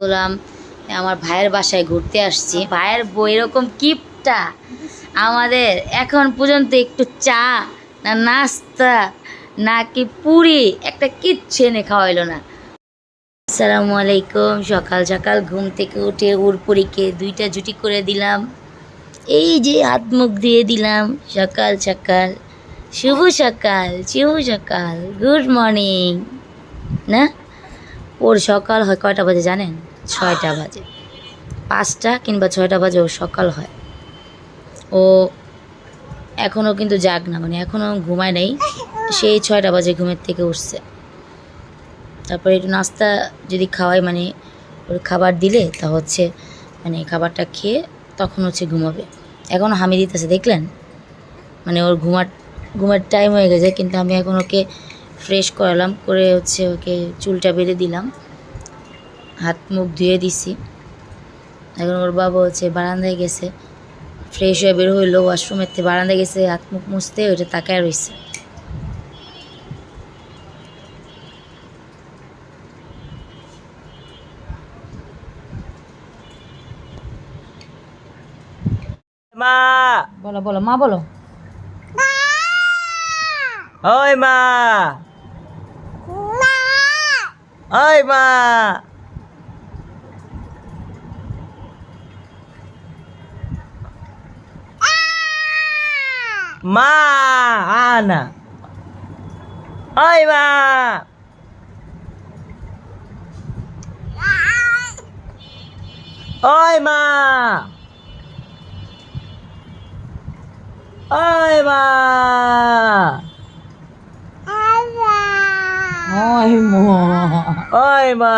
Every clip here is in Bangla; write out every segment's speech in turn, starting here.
বললাম, আমার ভাইয়ের বাসায় ঘুরতে আসছি। ভাইয়ের বই এরকম কিপটা আমাদের এখন পর্যন্ত একটু চা না নাস্তা নাকি পুরি একটা কিচ্ছু এনে খাওয়াইলো না। আসসালামু আলাইকুম। সকাল সকাল ঘুম থেকে উঠে উড়পুরিকে দুইটা জুটি করে দিলাম। এই যে হাত মুখ দিয়ে দিলাম। সকাল সকাল, শুভ সকাল শুভ সকাল, গুড মর্নিং, না? ওর সকাল হয় কয়টা বাজে জানেন? ছয়টা বাজে। পাঁচটা কিংবা ছয়টা বাজে ও সকাল হয়। ও এখনও কিন্তু জাগ না মানে এখনও ঘুমায় নেই। সেই ছয়টা বাজে ঘুমের থেকে উঠছে। তারপরে একটু নাস্তা যদি খাওয়াই মানে ওর খাবার দিলে, তা হচ্ছে মানে খাবারটা খেয়ে তখন হচ্ছে ঘুমাবে। এখনও হামি দিতেছে, দেখলেন? মানে ওর ঘুমার ঘুমার টাইম হয়ে গেছে, কিন্তু আমি এখন ওকে ফ্রেশ করালাম, করে হচ্ছে ওকে চুলটা বেঁধে দিলাম। হাত মুখ ধুয়ে দিছি। এখন ওর বাবা হচ্ছে বারান্দায় গেছে। ফ্রেশ হয়ে বের হইল ওয়াশরুমের থেকে বারান্দায় গেছে হাত মুখ মুছতে ওইটা তাকায় রয়েছে মা! বলো বলো মা বলো। ওই মা! ওই মা! মা আনা। ওই মা। ওই মা। ওই মা। ওই মো। ওই মা।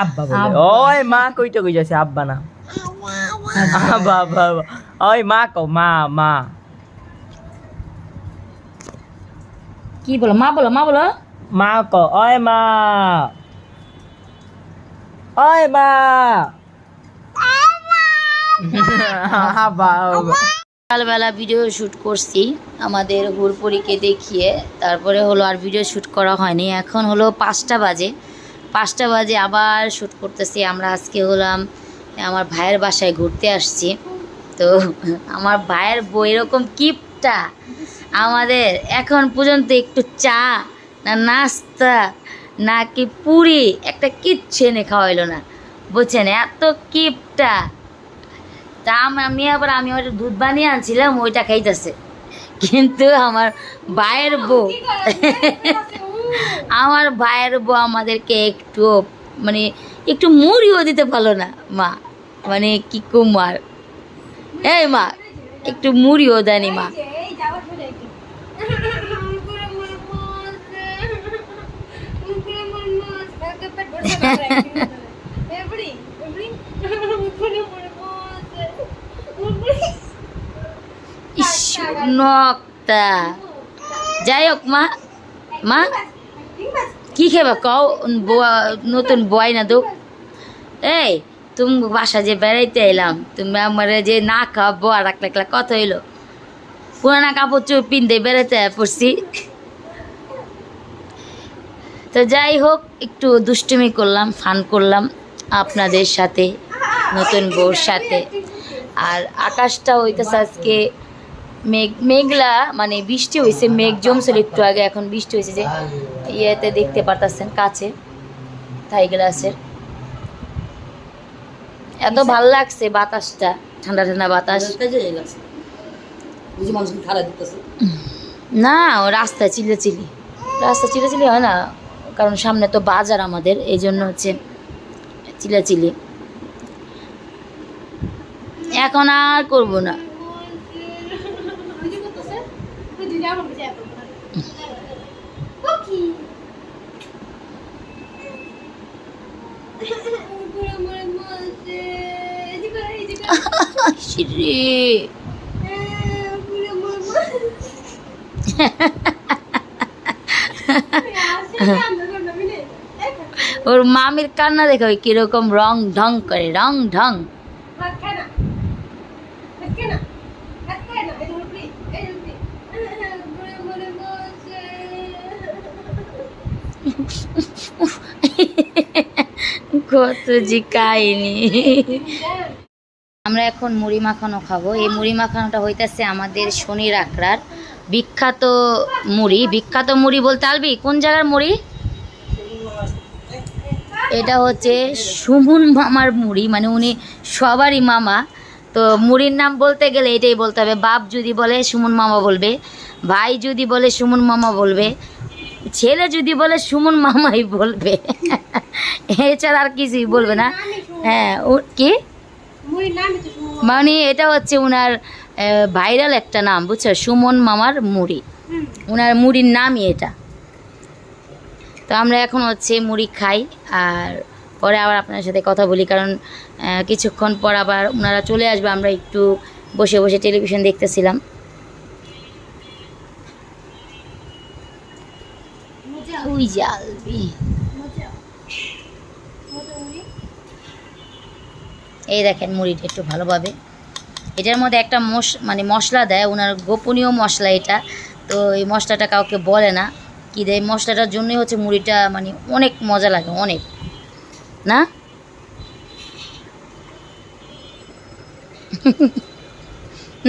আব্বা বলে। ওই মা কইটা কই যাচ্ছে আব্বা না। সকালবেলা ভিডিও শ্যুট করছি আমাদের হুরপুরিকে দেখিয়ে তারপরে হলো আর ভিডিও শ্যুট করা হয়নি এখন হলো পাঁচটা বাজে পাঁচটা বাজে আবার শ্যুট করতেছি আমরা আজকে হলাম আমার ভাইয়ের বাসায় ঘুরতে আসছি। তো আমার ভাইয়ের বই এরকম কিপটা। আমাদের এখন পর্যন্ত একটু চা, না নাস্তা, নাকি পুরি, একটা কিচ্ছু এনে খাওয়াইলো না। বুঝছেন? এত কিপটা। তা আমি আবার, আমি ওটা দুধ বানিয়ে আনছিলাম, ওইটা খাইতেছে। কিন্তু আমার ভাইয়ের বউ, আমার ভাইয়ের বউ আমাদেরকে একটু মানে একটু মুড়িও দিতে পারল না, মা। মানে কি কুমার এই মা, একটু মুড়িও দেয়নি মা। যাই হোক মা মা, কি খেবা কও, নতুন বয় না দো এই তুমি বাসা যে বেড়াইতে এলাম, তুমি আমার যে না খাওয়াবো আর একলা একলা কত হইল। পুরানা কাপড় চোপড় পিনতে বেড়াতে পড়ছি। তো যাই হোক, একটু দুষ্টুমি করলাম, ফান করলাম আপনাদের সাথে, নতুন বউর সাথে। আর আকাশটা হইতেছে আজকে মেঘ মেঘলা মানে বৃষ্টি হয়েছে মেঘ জমছিল একটু আগে, এখন বৃষ্টি হয়েছে যে, ইয়েতে দেখতে পারতেছেন কাছে থাই গ্লাসের এত ভালো লাগছে বাতাসটা ঠান্ডা ঠান্ডা বাতাস। না রাস্তা চিলে চিলি রাস্তা চিলে চিলি হয় না কারণ সামনে তো বাজার আমাদের এই জন্য হচ্ছে চিলে চিলি এখন আর করব না। শ্রী ওর মামির কান্না দেখো কীরকম রং ঢং করে রং ঢং। কত যে কাহিনি। আমরা এখন মুড়ি মাখানো খাব। এই মুড়ি মাখানোটা হইতেছে আমাদের শনির আখড়ার বিখ্যাত মুড়ি। বিখ্যাত মুড়ি বলতে আলবি? কোন জায়গার মুড়ি? এটা হচ্ছে সুমন মামার মুড়ি মানে উনি সবারই মামা। তো মুড়ির নাম বলতে গেলে এটাই বলতে হবে, বাপ যদি বলে সুমন মামা বলবে, ভাই যদি বলে সুমন মামা বলবে, ছেলে যদি বলে সুমন মামাই বলবে, এছাড়া আর কিছুই বলবে না। হ্যাঁ কি? মানে এটা হচ্ছে ওনার ভাইরাল একটা নাম বুঝছ? সুমন মামার মুড়ি। ওনার মুড়ির নামই এটা। তো আমরা এখন হচ্ছে মুড়ি খাই আর পরে আবার আপনার সাথে কথা বলি কারণ কিছুক্ষণ পর আবার ওনারা চলে আসবে আমরা একটু বসে বসে টেলিভিশন দেখতেছিলাম। ওই জালবি এই দেখেন মুড়িটা একটু ভালোভাবে। এটার মধ্যে একটা মশ মানে মশলা দেয় ওনার গোপনীয় মশলা এটা। তো এই মশলাটা কাউকে বলে না। কি দেয়? মশলাটার জন্যই হচ্ছে মুড়িটা মানে অনেক মজা লাগে, অনেক। না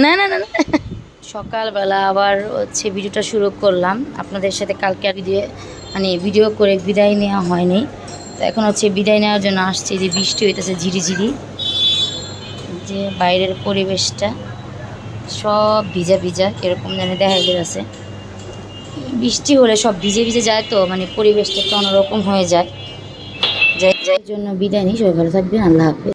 না না না। সকালবেলা আবার হচ্ছে ভিডিওটা শুরু করলাম। আপনাদের সাথে কালকে আর ভিডিও মানে ভিডিও করে বিদায় নেওয়া হয়নি। তো এখন হচ্ছে বিদায় নেওয়ার জন্য আসছে যে বৃষ্টি হইতেছে ঝিরিঝিরি। যে বাইরের পরিবেশটা সব ভিজা ভিজা এরকম যেন দেখা গেছে। বৃষ্টি হলে সব ভিজে ভিজে যায় তো মানে পরিবেশটা একটু অন্যরকম হয়ে যায়। যাই যাই জন্য বিদায় নিই, সবাই ভালো থাকবেন, আল্লাহ হাফেজ।